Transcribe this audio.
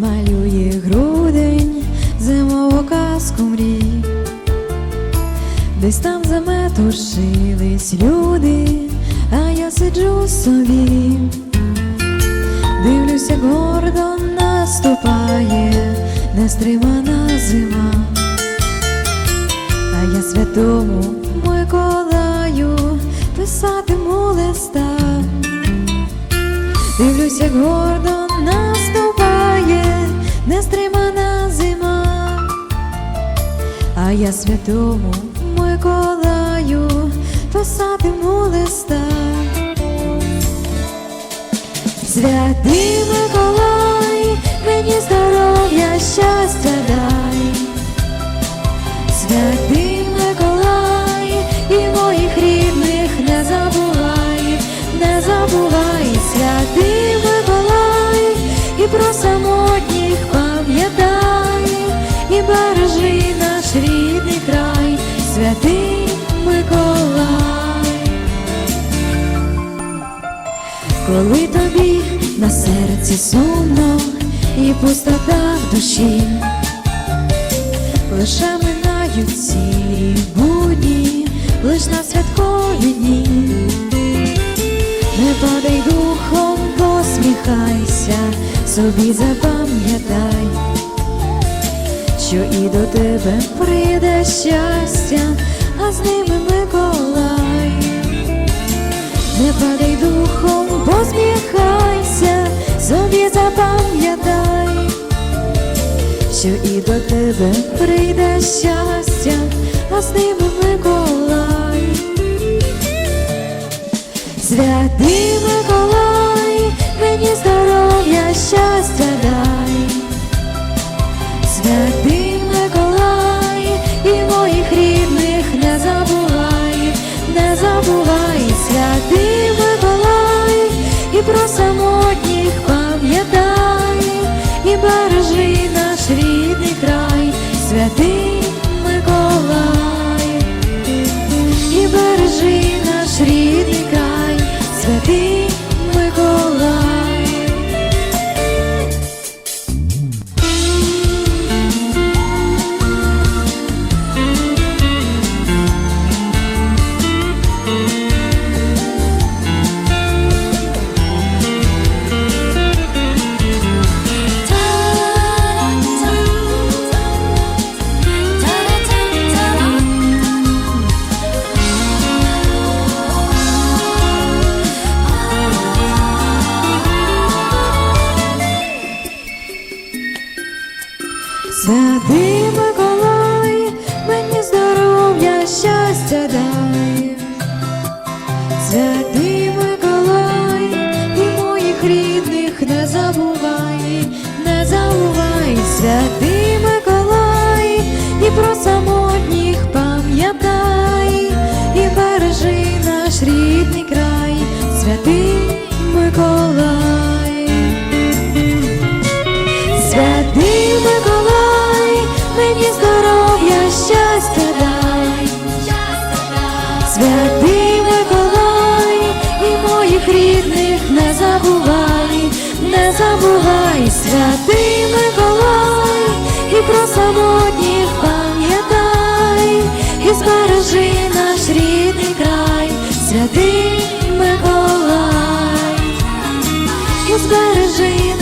малює грудень, зимову казку мрій. Десь там заметушились люди, а я сиджу собі, дивлюся, гордо наступає нестримана зима, а я святому Миколаю писатиму листа. Дивлюся, гордо наступає святому Миколаю писатиму листа. Святий Миколай, мені здоров'я, щастя дай. Святий Миколай, і моїх рідних не забувай, не забувай, святий Миколай, і про самотніх на серці сумно і пустота в душі, лише минають цілі будні, лиш на святкові дні, не падай духом, посміхайся, собі запам'ятай, що і до тебе прийде щастя, а з ними Миколай. Не падай духом, посміхайся, собі запам'ятай, що і до тебе прийде щастя, а з ним Миколай. Святий Святий Миколай, мені здоров'я, щастя дай. Святий Миколай, і моїх рідних не забувай, не забувай, святий забувай, святий Миколай, і про самотніх пам'ятай, і збережи наш рідний край, святий Миколай. І збережи